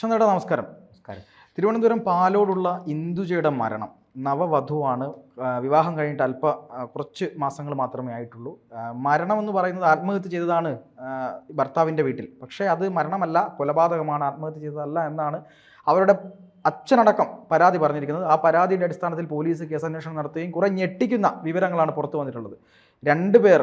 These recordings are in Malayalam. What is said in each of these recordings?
കൃഷ്ണനേട്ടാ നമസ്കാരം. നമസ്കാരം. തിരുവനന്തപുരം പാലോടുള്ള ഇന്ദുജയുടെ മരണം. നവവധുവാണ്. വിവാഹം കഴിഞ്ഞിട്ട് അല്പ കുറച്ച് മാസങ്ങൾ മാത്രമേ ആയിട്ടുള്ളൂ. മരണമെന്ന് പറയുന്നത് ആത്മഹത്യ ചെയ്തതാണ് ഭർത്താവിന്റെ വീട്ടിൽ. പക്ഷേ അത് മരണമല്ല കൊലപാതകമാണ് ആത്മഹത്യ ചെയ്തതല്ല എന്നാണ് അവരുടെ അച്ഛനടക്കം പരാതി പറഞ്ഞിരിക്കുന്നത്. ആ പരാതിയുടെ അടിസ്ഥാനത്തിൽ പോലീസ് കേസന്വേഷണം നടത്തുകയും കുറെ ഞെട്ടിക്കുന്ന വിവരങ്ങളാണ് പുറത്തു വന്നിട്ടുള്ളത്. രണ്ടുപേർ പേർ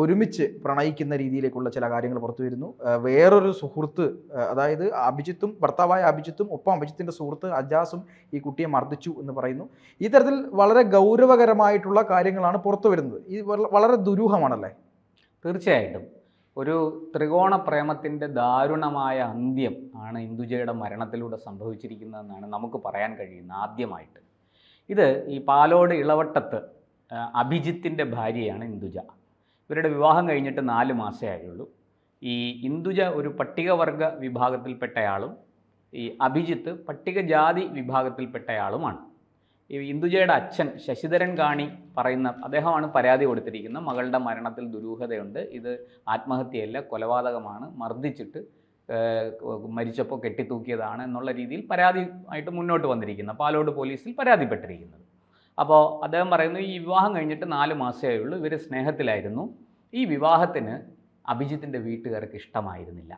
ഒരുമിച്ച് പ്രണയിക്കുന്ന രീതിയിലേക്കുള്ള ചില കാര്യങ്ങൾ പുറത്തു വരുന്നു. വേറൊരു സുഹൃത്ത് അതായത് അഭിജിത്തും ഭർത്താവായ അഭിജിത്തും ഒപ്പം അഭിജിത്തിന്റെ സുഹൃത്ത് അജാസും ഈ കുട്ടിയെ മർദ്ദിച്ചു എന്ന് പറയുന്നു. ഈ തരത്തിൽ വളരെ ഗൗരവകരമായിട്ടുള്ള കാര്യങ്ങളാണ് പുറത്തു വരുന്നത്. ഇത് വളരെ ദുരൂഹമാണല്ലേ? തീർച്ചയായിട്ടും. ഒരു ത്രികോണ പ്രേമത്തിന്റെ ദാരുണമായ അന്ത്യം ആണ് ഇന്ദുജയുടെ മരണത്തിലൂടെ സംഭവിച്ചിരിക്കുന്നതെന്നാണ് നമുക്ക് പറയാൻ കഴിയുന്നത് ആദ്യമായിട്ട്. ഇത് ഈ പാലോട് ഇളവട്ടത്ത് അഭിജിത്തിന്റെ ഭാര്യയാണ് ഇന്ദുജ. ഇവരുടെ വിവാഹം കഴിഞ്ഞിട്ട് നാല് മാസമേ ആയുള്ളൂ. ഈ ഇന്ദുജ ഒരു പട്ടികവർഗ വിഭാഗത്തിൽപ്പെട്ടയാളും ഈ അഭിജിത്ത് പട്ടികജാതി വിഭാഗത്തിൽപ്പെട്ടയാളുമാണ്. ഈ ഇന്ദുജയുടെ അച്ഛൻ ശശിധരൻ കാണി പറയുന്ന അദ്ദേഹമാണ് പരാതി കൊടുത്തിരിക്കുന്നത്. മകളുടെ മരണത്തിൽ ദുരൂഹതയുണ്ട്. ഇത് ആത്മഹത്യയല്ല കൊലപാതകമാണ്. മർദ്ദിച്ചിട്ട് മരിച്ചപ്പോൾ കെട്ടിത്തൂക്കിയതാണ് എന്നുള്ള രീതിയിൽ പരാതി ആയിട്ട് മുന്നോട്ട് വന്നിരിക്കുന്നത് പാലോട് പോലീസിൽ പരാതിപ്പെട്ടിരിക്കുന്നത്. അപ്പോൾ അദ്ദേഹം പറയുന്നു ഈ വിവാഹം കഴിഞ്ഞിട്ട് നാല് മാസമേ ഉള്ളൂ. ഇവർ സ്നേഹത്തിലായിരുന്നു. ഈ വിവാഹത്തിന് അഭിജിത്തിന്റെ വീട്ടുകാർക്ക് ഇഷ്ടമായിരുന്നില്ല.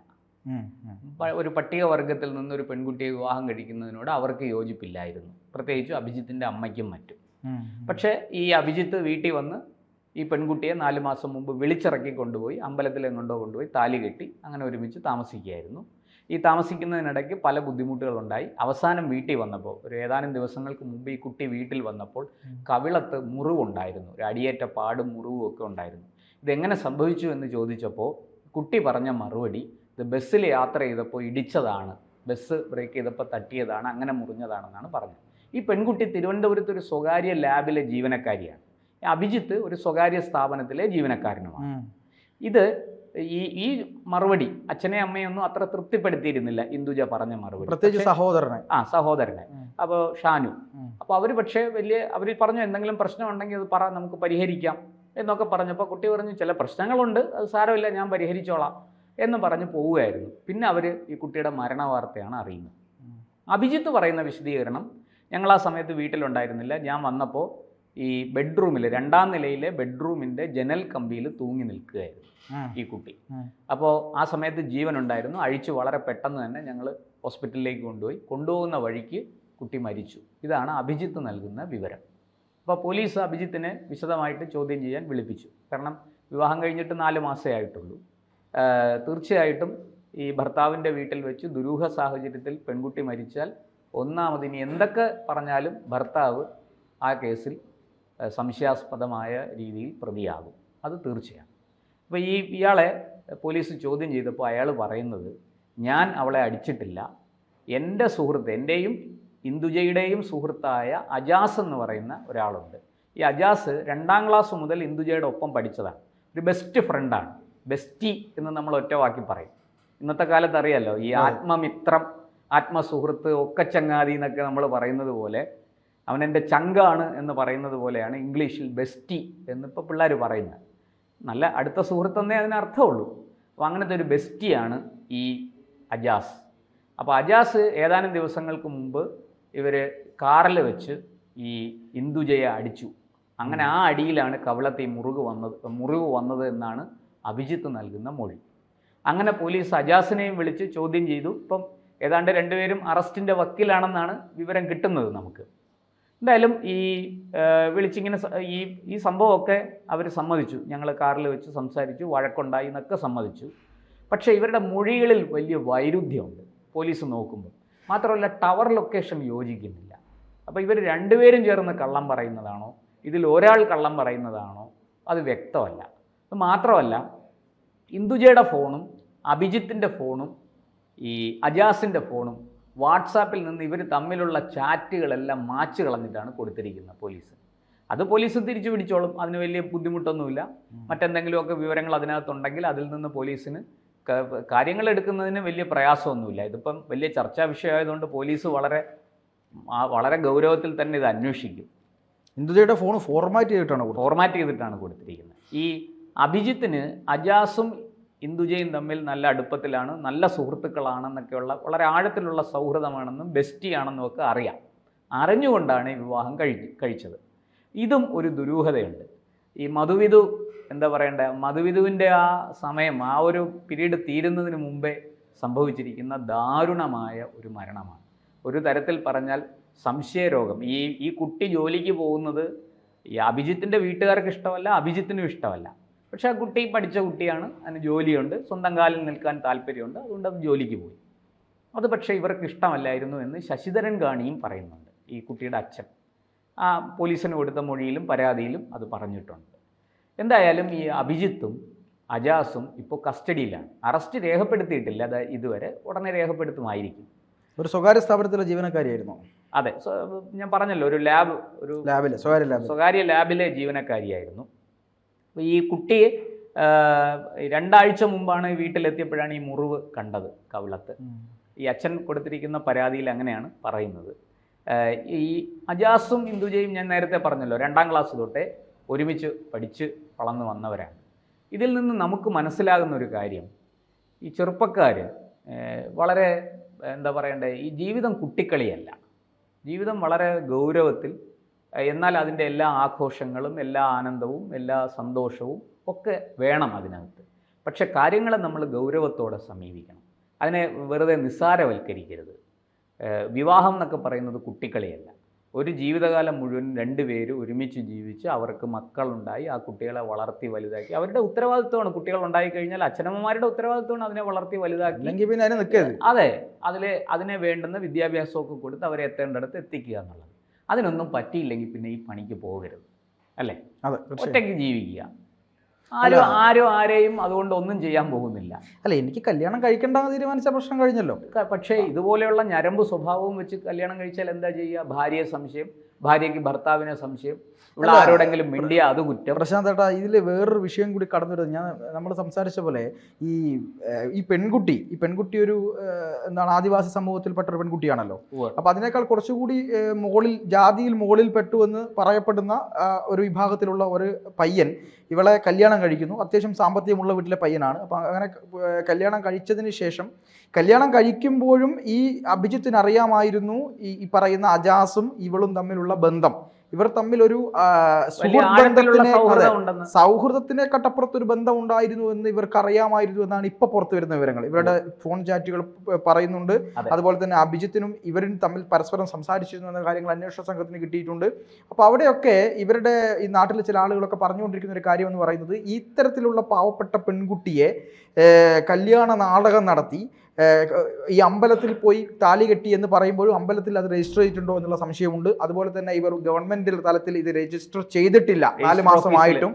ഒരു പട്ടികവർഗത്തിൽ നിന്ന് ഒരു പെൺകുട്ടിയെ വിവാഹം കഴിക്കുന്നതിനോട് അവർക്ക് യോജിപ്പില്ലായിരുന്നു. പ്രത്യേകിച്ച് അഭിജിത്തിന്റെ അമ്മയ്ക്കും മറ്റും. പക്ഷേ ഈ അഭിജിത്ത് വീട്ടിൽ വന്ന് ഈ പെൺകുട്ടിയെ നാല് മാസം മുമ്പ് വിളിച്ചിറക്കി കൊണ്ടുപോയി അമ്പലത്തിൽ എങ്ങോട്ടോ കൊണ്ടുപോയി താലി കെട്ടി അങ്ങനെ ഒരുമിച്ച് താമസിക്കുകയായിരുന്നു. ഈ താമസിക്കുന്നതിനിടയ്ക്ക് പല ബുദ്ധിമുട്ടുകളുണ്ടായി. അവസാനം വീട്ടിൽ വന്നപ്പോൾ ഒരു ഏതാനും ദിവസങ്ങൾക്ക് മുമ്പ് ഈ കുട്ടി വീട്ടിൽ വന്നപ്പോൾ. കവിളത്ത് മുറിവുണ്ടായിരുന്നു. ഒരു അടിയേറ്റ പാടും മുറിവും ഒക്കെ ഉണ്ടായിരുന്നു. ഇതെങ്ങനെ സംഭവിച്ചു എന്ന് ചോദിച്ചപ്പോൾ കുട്ടി പറഞ്ഞ മറുപടി ഇത് ബസ്സിൽ യാത്ര ചെയ്തപ്പോൾ ഇടിച്ചതാണ്. ബസ് ബ്രേക്ക് ചെയ്തപ്പോൾ തട്ടിയതാണ്. അങ്ങനെ മുറിഞ്ഞതാണെന്നാണ് പറഞ്ഞത്. ഈ പെൺകുട്ടി തിരുവനന്തപുരത്ത് ഒരു സ്വകാര്യ ലാബിലെ ജീവനക്കാരിയാണ്. അഭിജിത്ത് ഒരു സ്വകാര്യ സ്ഥാപനത്തിലെ ജീവനക്കാരനുമാണ്. ഇത് ഈ ഈ മറുപടി അച്ഛനെ അമ്മയൊന്നും അത്ര തൃപ്തിപ്പെടുത്തിയിരുന്നില്ല ഇന്ദുജ പറഞ്ഞ മറുപടി പ്രത്യേകിച്ച് സഹോദരനെ ആ സഹോദരനെ. അപ്പോൾ ഷാനു. അപ്പോൾ അവർ പക്ഷേ വലിയ അവർ പറഞ്ഞു എന്തെങ്കിലും പ്രശ്നം ഉണ്ടെങ്കിൽ അത് പറ നമുക്ക് പരിഹരിക്കാം എന്നൊക്കെ പറഞ്ഞപ്പോൾ കുട്ടി പറഞ്ഞു ചില പ്രശ്നങ്ങളുണ്ട് അത് സാരമില്ല ഞാൻ പരിഹരിച്ചോളാം എന്ന് പറഞ്ഞ് പോവുകയായിരുന്നു പിന്നെ അവർ ഈ കുട്ടിയുടെ മരണ വാർത്തയാണ് അറിയുന്നത്. അഭിജിത്ത് പറയുന്ന വിശദീകരണം ഞങ്ങൾ ആ സമയത്ത് വീട്ടിലുണ്ടായിരുന്നില്ല ഞാൻ വന്നപ്പോൾ ഈ ബെഡ്റൂമിൽ രണ്ടാം നിലയിലെ ബെഡ്റൂമിന്റെ ജനൽ കമ്പിയിൽ തൂങ്ങി നിൽക്കുകയായിരുന്നു ഈ കുട്ടി. അപ്പോൾ ആ സമയത്ത് ജീവൻ ഉണ്ടായിരുന്നു. അഴിച്ച് വളരെ പെട്ടെന്ന് തന്നെ ഞങ്ങൾ ഹോസ്പിറ്റലിലേക്ക് കൊണ്ടുപോയി. കൊണ്ടുപോകുന്ന വഴിക്ക് കുട്ടി മരിച്ചു. ഇതാണ് അഭിജിത്ത് നൽകുന്ന വിവരം. അപ്പോൾ പോലീസ് അഭിജിത്തിനെ വിശദമായിട്ട് ചോദ്യം ചെയ്യാൻ വിളിപ്പിച്ചു. കാരണം വിവാഹം കഴിഞ്ഞിട്ട് നാല് മാസമേ ആയിട്ടുള്ളൂ. തീർച്ചയായിട്ടും ഈ ഭർത്താവിന്റെ വീട്ടിൽ വെച്ച് ദുരൂഹ സാഹചര്യത്തിൽ പെൺകുട്ടി മരിച്ചാൽ ഒന്നാമത് ഇനി എന്തൊക്കെ പറഞ്ഞാലും ഭർത്താവ് ആ കേസിൽ സംശയാസ്പദമായ രീതിയിൽ പ്രതിയാകും. അത് തീർച്ചയാണ്. അപ്പോൾ ഈ ഇയാളെ പോലീസ് ചോദ്യം ചെയ്തപ്പോൾ അയാൾ പറയുന്നത് ഞാൻ അവളെ അടിച്ചിട്ടില്ല. എന്റെ സുഹൃത്ത് എന്റെയും ഇന്ദുജയുടെയും സുഹൃത്തായ അജാസ് എന്ന് പറയുന്ന ഒരാളുണ്ട്. ഈ അജാസ് രണ്ടാം ക്ലാസ് മുതൽ ഇന്ദുജയുടെ ഒപ്പം പഠിച്ചതാണ്. ഒരു ബെസ്റ്റ് ഫ്രണ്ടാണ് ബെസ്റ്റി എന്ന് നമ്മൾ ഒറ്റ വാക്കി പറയും. ഇന്നത്തെ കാലത്ത് അറിയാലോ ഈ ആത്മമിത്രം ആത്മസുഹൃത്ത് ഒക്കെ ചങ്ങാതി എന്നൊക്കെ നമ്മൾ പറയുന്നത് പോലെ അവൻ എന്റെ ചങ്കാണ് എന്ന് പറയുന്നത് പോലെയാണ് ഇംഗ്ലീഷിൽ ബെസ്റ്റി എന്നിപ്പോൾ പിള്ളേർ പറയുന്നത്. നല്ല അടുത്ത സുഹൃത്തെന്നേ അതിനർത്ഥമുള്ളൂ അപ്പോൾ അങ്ങനത്തെ ഒരു ബെസ്റ്റിയാണ് ഈ അജാസ്. അപ്പോൾ അജാസ് ഏതാനും ദിവസങ്ങൾക്ക് മുമ്പ് ഇവർ കാറിൽ വെച്ച് ഈ ഇന്ദുജയെ അടിച്ചു. അങ്ങനെ ആ അടിയിലാണ് കവളത്തെ മുറിവ് വന്നത് മുറിവ് വന്നത് എന്നാണ് അഭിജിത്ത് നൽകുന്ന മൊഴി. അങ്ങനെ പോലീസ് അജാസിനെയും വിളിച്ച് ചോദ്യം ചെയ്തു. ഇപ്പം ഏതാണ്ട് രണ്ടുപേരും അറസ്റ്റിന്റെ വക്കീലാണെന്നാണ് വിവരം കിട്ടുന്നത് നമുക്ക്. എന്തായാലും ഈ വിളിച്ചിങ്ങനെ ഈ ഈ സംഭവമൊക്കെ അവർ സമ്മതിച്ചു. ഞങ്ങൾ കാറിൽ വെച്ച് സംസാരിച്ചു വഴക്കുണ്ടായി എന്നൊക്കെ സമ്മതിച്ചു. പക്ഷേ ഇവരുടെ മൊഴികളിൽ വലിയ വൈരുദ്ധ്യമുണ്ട് പോലീസ് നോക്കുമ്പോൾ. മാത്രമല്ല ടവർ ലൊക്കേഷൻ യോജിക്കുന്നില്ല. അപ്പോൾ ഇവർ രണ്ടുപേരും ചേർന്ന് കള്ളം പറയുന്നതാണോ? ഇതിൽ ഒരാൾ കള്ളം പറയുന്നതാണോ? അത് വ്യക്തമല്ല. അത് മാത്രമല്ല ഇന്ദുജയുടെ ഫോണും അഭിജിത്തിന്റെ ഫോണും ഈ അജാസിന്റെ ഫോണും വാട്സാപ്പിൽ നിന്ന് ഇവർ തമ്മിലുള്ള ചാറ്റുകളെല്ലാം മാച്ച് കളഞ്ഞിട്ടാണ് കൊടുത്തിരിക്കുന്നത് പോലീസ്. അത് പോലീസ് തിരിച്ചു പിടിച്ചോളും. അതിന് വലിയ ബുദ്ധിമുട്ടൊന്നുമില്ല. മറ്റെന്തെങ്കിലുമൊക്കെ വിവരങ്ങൾ അതിനകത്തുണ്ടെങ്കിൽ അതിൽ നിന്ന് പോലീസിന് കാര്യങ്ങൾ എടുക്കുന്നതിന് വലിയ പ്രയാസമൊന്നുമില്ല. ഇതിപ്പം വലിയ ചർച്ചാ വിഷയമായതുകൊണ്ട് പോലീസ് വളരെ വളരെ ഗൗരവത്തിൽ തന്നെ ഇത് അന്വേഷിക്കും. ഇന്ദുജയുടെ ഫോൺ ഫോർമാറ്റ് ചെയ്തിട്ടാണ് ഫോർമാറ്റ് ചെയ്തിട്ടാണ് കൊടുത്തിരിക്കുന്നത്. ഈ അഭിജിത്തിന് അജാസും ഇന്ദുജയും തമ്മിൽ നല്ല അടുപ്പത്തിലാണ് നല്ല സുഹൃത്തുക്കളാണെന്നൊക്കെയുള്ള വളരെ ആഴത്തിലുള്ള സൗഹൃദമാണെന്നും ബെസ്റ്റിയാണെന്നും ഒക്കെ അറിയാം. അറിഞ്ഞുകൊണ്ടാണ് ഈ വിവാഹം കഴി കഴിച്ചത്. ഇതും ഒരു ദുരൂഹതയുണ്ട്. ഈ മധുവിധു എന്താ പറയണ്ടേ മധുവിധുവിന്റെ ആ സമയം ആ ഒരു പീരീഡ് തീരുന്നതിന് മുമ്പേ സംഭവിച്ചിരിക്കുന്ന ദാരുണമായ ഒരു മരണമാണ്. ഒരു തരത്തിൽ പറഞ്ഞാൽ സംശയരോഗം. ഈ ഈ കുട്ടി ജോലിക്ക് പോകുന്നത് ഈ അഭിജിത്തിന്റെ വീട്ടുകാർക്ക് ഇഷ്ടമല്ല അഭിജിത്തിനും ഇഷ്ടമല്ല. പക്ഷെ ആ കുട്ടി പഠിച്ച കുട്ടിയാണ് അതിന് ജോലിയുണ്ട് സ്വന്തം കാലിൽ നിൽക്കാൻ താല്പര്യമുണ്ട് അതുകൊണ്ട് അത് ജോലിക്ക് പോയി. അത് പക്ഷേ ഇവർക്ക് ഇഷ്ടമല്ലായിരുന്നു എന്ന് ശശിധരൻ കാണിയും പറയുന്നുണ്ട് ഈ കുട്ടിയുടെ അച്ഛൻ. ആ പോലീസിന് കൊടുത്ത മൊഴിയിലും പരാതിയിലും അത് പറഞ്ഞിട്ടുണ്ട്. എന്തായാലും ഈ അഭിജിത്തും അജാസും ഇപ്പോൾ കസ്റ്റഡിയിലാണ്. അറസ്റ്റ് രേഖപ്പെടുത്തിയിട്ടില്ല അത് ഇതുവരെ ഉടനെ രേഖപ്പെടുത്തുമായിരിക്കും. ഒരു സ്വകാര്യ സ്ഥാപനത്തിലെ ജീവനക്കാരിയായിരുന്നു. അതെ ഞാൻ പറഞ്ഞല്ലോ ഒരു ലാബ് ഒരു ലാബിലെ സ്വകാര്യ ലാബ് സ്വകാര്യ ലാബിലെ ജീവനക്കാരിയായിരുന്നു. ഈ കുട്ടി രണ്ടാഴ്ച മുമ്പാണ് വീട്ടിലെത്തിയപ്പോഴാണ് ഈ മുറിവ് കണ്ടത് കവിളത്ത്. ഈ അച്ഛൻ കൊടുത്തിരിക്കുന്ന പരാതിയിൽ അങ്ങനെയാണ് പറയുന്നത്. ഈ അജാസും ഇന്ദുജയും ഞാൻ നേരത്തെ പറഞ്ഞല്ലോ രണ്ടാം ക്ലാസ് തൊട്ടേ ഒരുമിച്ച് പഠിച്ച് വളർന്നു വന്നവരാണ്. ഇതിൽ നിന്ന് നമുക്ക് മനസ്സിലാകുന്ന ഒരു കാര്യം ഈ ചെറുപ്പക്കാർ വളരെ എന്താ പറയണ്ടേ ഈ ജീവിതം കുട്ടിക്കളിയല്ല. ജീവിതം വളരെ ഗൗരവത്തിൽ എന്നാൽ അതിന്റെ എല്ലാ ആഘോഷങ്ങളും എല്ലാ ആനന്ദവും എല്ലാ സന്തോഷവും ഒക്കെ വേണം അതിനകത്ത്. പക്ഷെ കാര്യങ്ങളെ നമ്മൾ ഗൗരവത്തോടെ സമീപിക്കണം. അതിനെ വെറുതെ നിസ്സാരവൽക്കരിക്കരുത്. വിവാഹം എന്നൊക്കെ പറയുന്നത് കുട്ടിക്കളിയല്ല ഒരു ജീവിതകാലം മുഴുവൻ രണ്ട് പേര് ഒരുമിച്ച് ജീവിച്ച് അവർക്ക് മക്കളുണ്ടായി ആ കുട്ടികളെ വളർത്തി വലുതാക്കി. അവരുടെ ഉത്തരവാദിത്വമാണ് കുട്ടികൾ ഉണ്ടായി കഴിഞ്ഞാൽ അച്ഛനമ്മമാരുടെ ഉത്തരവാദിത്വമാണ് അതിനെ വളർത്തി വലുതാക്കി. അല്ലെങ്കിൽ പിന്നെ അതിനെ നിൽക്കരുത്. അതെ അതിൽ അതിനെ വേണ്ടുന്ന വിദ്യാഭ്യാസമൊക്കെ കൊടുത്ത് അവരെ എത്തേണ്ടടുത്ത് എത്തിക്കുക എന്നുള്ളത്. അതിനൊന്നും പറ്റിയില്ലെങ്കിൽ പിന്നെ ഈ പണിക്ക് പോകരുത്. അല്ലേ? ഒറ്റയ്ക്ക് ജീവിക്കുക. ആരും ആരും ആരെയും അതുകൊണ്ട് ഒന്നും ചെയ്യാൻ പോകുന്നില്ല. അല്ല എനിക്ക് കല്യാണം കഴിക്കണ്ടെന്ന് തീരുമാനിച്ച പ്രശ്നം കഴിഞ്ഞല്ലോ. പക്ഷേ ഇതുപോലെയുള്ള ഞരമ്പ് സ്വഭാവവും വെച്ച് കല്യാണം കഴിച്ചാൽ എന്താ ചെയ്യുക? ഭാര്യയെ സംശയം. ഭാര്യയ്ക്ക് ഭർത്താവിനെ സംശയം ഇവിടെ ആരോടെങ്കിലും മിണ്ടിയ അത് കുറ്റം. പ്രശാന്ത് ഏട്ടാ ഇതിൽ വേറൊരു വിഷയം കൂടി കടന്നു വരുന്നത് ഞാൻ നമ്മൾ സംസാരിച്ച പോലെ ഈ ഈ പെൺകുട്ടി ഈ പെൺകുട്ടി ഒരു എന്താണ് ആദിവാസി സമൂഹത്തിൽപ്പെട്ട ഒരു പെൺകുട്ടിയാണല്ലോ. അപ്പൊ അതിനേക്കാൾ കുറച്ചുകൂടി മുകളിൽ ജാതിയിൽ മുകളിൽ പെട്ടു എന്ന് പറയപ്പെടുന്ന ഒരു വിഭാഗത്തിലുള്ള ഒരു പയ്യൻ ഇവളെ കല്യാണം കഴിക്കുന്നു. അത്യാവശ്യം സാമ്പത്തികമുള്ള വീട്ടിലെ പയ്യനാണ്. അപ്പം അങ്ങനെ കല്യാണം കഴിച്ചതിന് ശേഷം കല്യാണം കഴിക്കുമ്പോഴും ഈ അഭിജിത്തിന് അറിയാമായിരുന്നു ഈ ഈ പറയുന്ന അജാസും ഇവളും തമ്മിലുള്ള ബന്ധം. ഇവർ തമ്മിൽ ഒരു ബന്ധത്തിനെ- സൗഹൃദത്തിനെ കട്ടപ്പുറത്ത് ഒരു ബന്ധം ഉണ്ടായിരുന്നു എന്ന് ഇവർക്ക് അറിയാമായിരുന്നു എന്നാണ് ഇപ്പൊ പുറത്തു വരുന്ന വിവരങ്ങൾ. ഇവരുടെ ഫോൺ ചാറ്റുകൾ പറയുന്നുണ്ട്. അതെ. അതുപോലെ തന്നെ അഭിജിത്തിനും ഇവരും തമ്മിൽ പരസ്പരം സംസാരിച്ചിരുന്നു എന്ന കാര്യങ്ങൾ അന്വേഷണ സംഘത്തിന് കിട്ടിയിട്ടുണ്ട്. അപ്പോൾ അവിടെയൊക്കെ ഇവരുടെ ഈ നാട്ടിലെ ചില ആളുകളൊക്കെ പറഞ്ഞുകൊണ്ടിരിക്കുന്ന ഒരു കാര്യം എന്ന് പറയുന്നത് ഇത്തരത്തിലുള്ള പാവപ്പെട്ട പെൺകുട്ടിയെ കല്യാണ നാടകം നടത്തി ഈ അമ്പലത്തിൽ പോയി താലി കെട്ടി എന്ന് പറയുമ്പോഴും അമ്പലത്തിൽ അത് രജിസ്റ്റർ ചെയ്തിട്ടുണ്ടോ എന്നുള്ള സംശയമുണ്ട്. അതുപോലെ തന്നെ ഇവർ ഗവൺമെന്റ് തലത്തിൽ ഇത് രജിസ്റ്റർ ചെയ്തിട്ടില്ല. നാല് മാസമായിട്ടും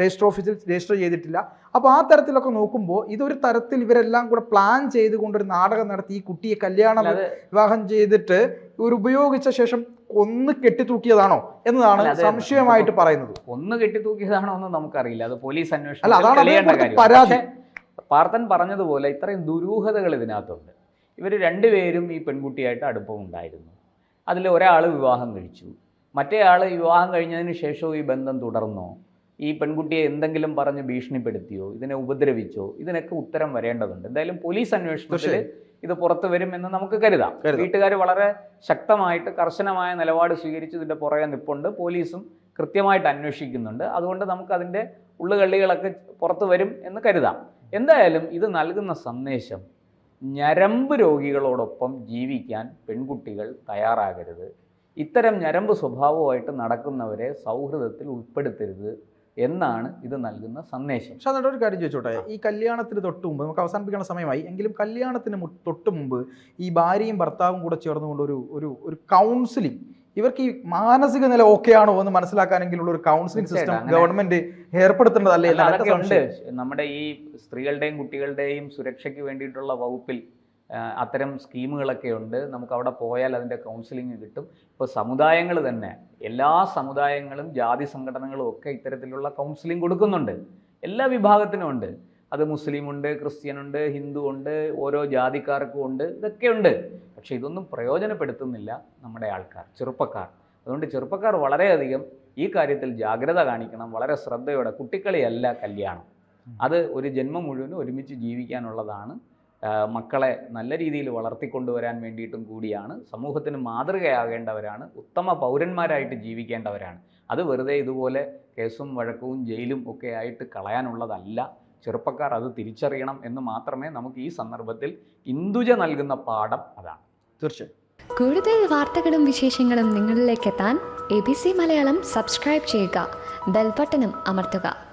രജിസ്റ്റർ ഓഫീസിൽ രജിസ്റ്റർ ചെയ്തിട്ടില്ല. അപ്പോൾ ആ തരത്തിലൊക്കെ നോക്കുമ്പോൾ ഇതൊരു തരത്തിൽ ഇവരെല്ലാം കൂടെ പ്ലാൻ ചെയ്തുകൊണ്ട് ഒരു നാടകം നടത്തി ഈ കുട്ടിയെ കല്യാണം വിവാഹം ചെയ്തിട്ട് ഒരു ഉപയോഗിച്ച ശേഷം ഒന്ന് കെട്ടിത്തൂക്കിയതാണോ എന്നതാണ് സംശയമായിട്ട് പറയുന്നത്. ഒന്ന് കെട്ടിത്തൂക്കിയതാണോ എന്ന് നമുക്കറിയില്ല. അത് പോലീസ് അന്വേഷണം അല്ല, അതാണ് പരാതി. പക്ഷേ പാർത്ഥൻ പറഞ്ഞതുപോലെ ഇത്രയും ദുരൂഹതകൾ ഇതിനകത്തുണ്ട്. ഇവർ രണ്ടുപേരും ഈ പെൺകുട്ടിയായിട്ട് അടുപ്പമുണ്ടായിരുന്നു അതിൽ ഒരാൾ വിവാഹം കഴിച്ചു. മറ്റേ ആൾ വിവാഹം കഴിഞ്ഞതിന് ശേഷവും ഈ ബന്ധം തുടർന്നോ? ഈ പെൺകുട്ടിയെ എന്തെങ്കിലും പറഞ്ഞ് ഭീഷണിപ്പെടുത്തിയോ? ഇതിനെ ഉപദ്രവിച്ചോ? ഇതിനൊക്കെ ഉത്തരം വരേണ്ടതുണ്ട്. എന്തായാലും പോലീസ് അന്വേഷണത്തിൽ ഇത് പുറത്തു വരും എന്ന് നമുക്ക് കരുതാം. വീട്ടുകാർ വളരെ ശക്തമായിട്ട് കർശനമായ നിലപാട് സ്വീകരിച്ച് ഇതിന്റെ പുറകെ നിപ്പുണ്ട്. പോലീസും കൃത്യമായിട്ട് അന്വേഷിക്കുന്നുണ്ട്. അതുകൊണ്ട് നമുക്ക് അതിന്റെ ഉള്ളുകള്ളികളൊക്കെ പുറത്തു വരും എന്ന് കരുതാം. എന്തായാലും ഇത് നൽകുന്ന സന്ദേശം ഞരമ്പ് രോഗികളോടൊപ്പം ജീവിക്കാൻ പെൺകുട്ടികൾ തയ്യാറാകരുത്. ഇത്തരം ഞരമ്പ് സ്വഭാവമായിട്ട് നടക്കുന്നവരെ സൗഹൃദത്തിൽ ഉൾപ്പെടുത്തരുത് എന്നാണ് ഇത് നൽകുന്ന സന്ദേശം. പക്ഷെ അതിന്റെ ഒരു കാര്യം ചോദിച്ചോട്ടെ? ഈ കല്യാണത്തിന് തൊട്ട് മുമ്പ് നമുക്ക് അവസാനിപ്പിക്കുന്ന സമയമായി. എങ്കിലും കല്യാണത്തിന് തൊട്ട് മുമ്പ് ഈ ഭാര്യയും ഭർത്താവും കൂടെ ചേർന്നുകൊണ്ട് ഒരു ഒരു ഒരു കൗൺസിലിംഗ് ഇവർക്ക് ഈ മാനസിക നില ഓക്കെ ആണോ എന്ന് മനസ്സിലാക്കാനെങ്കിലുള്ള ഒരു കൗൺസിലിംഗ് സിസ്റ്റം ഗവൺമെന്റ് ഏർപ്പെടുത്തേണ്ടതല്ലേ ഉണ്ട്. നമ്മുടെ ഈ സ്ത്രീകളുടെയും കുട്ടികളുടെയും സുരക്ഷയ്ക്ക് വേണ്ടിയിട്ടുള്ള വകുപ്പിൽ അത്തരം സ്കീമുകളൊക്കെ ഉണ്ട്. നമുക്ക് അവിടെ പോയാൽ അതിന്റെ കൗൺസിലിംഗ് കിട്ടും. ഇപ്പോൾ സമുദായങ്ങൾ തന്നെ എല്ലാ സമുദായങ്ങളും ജാതി സംഘടനകളും ഒക്കെ ഇത്തരത്തിലുള്ള കൗൺസിലിംഗ് കൊടുക്കുന്നുണ്ട്. എല്ലാ വിഭാഗത്തിനും ഉണ്ട്. അത് മുസ്ലിം ഉണ്ട് ക്രിസ്ത്യൻ ഉണ്ട് ഹിന്ദു ഉണ്ട് ഓരോ ജാതിക്കാർക്കും ഉണ്ട് ഇതൊക്കെ ഉണ്ട് പക്ഷേ ഇതൊന്നും പ്രയോജനപ്പെടുത്തുന്നില്ല നമ്മുടെ ആൾക്കാർ ചെറുപ്പക്കാർ. അതുകൊണ്ട് ചെറുപ്പക്കാർ വളരെയധികം ഈ കാര്യത്തിൽ ജാഗ്രത കാണിക്കണം വളരെ ശ്രദ്ധയോടെ. കുട്ടിക്കളിയല്ല കല്യാണം. അത് ഒരു ജന്മം മുഴുവനും ഒരുമിച്ച് ജീവിക്കാനുള്ളതാണ്. മക്കളെ നല്ല രീതിയിൽ വളർത്തിക്കൊണ്ടുവരാൻ വേണ്ടിയിട്ടും കൂടിയാണ്. സമൂഹത്തിന് മാതൃകയാകേണ്ടവരാണ്. ഉത്തമ പൗരന്മാരായിട്ട് ജീവിക്കേണ്ടവരാണ്. അത് വെറുതെ ഇതുപോലെ കേസും വഴക്കവും ജയിലും ഒക്കെ ആയിട്ട് കളയാനുള്ളതല്ല. ചെറുപ്പക്കാർ അത് തിരിച്ചറിയണം എന്ന് മാത്രമേ നമുക്ക് ഈ സന്ദർഭത്തിൽ ഇന്ദുജ നൽകുന്ന പാഠം അതാണ്. തീർച്ചയായും. കൂടുതൽ വാർത്തകളും വിശേഷങ്ങളും നിങ്ങളിലേക്ക് എത്താൻ A B C Malayalam subscribe ചെയ്യുക ബെൽബട്ടനും അമർത്തുക.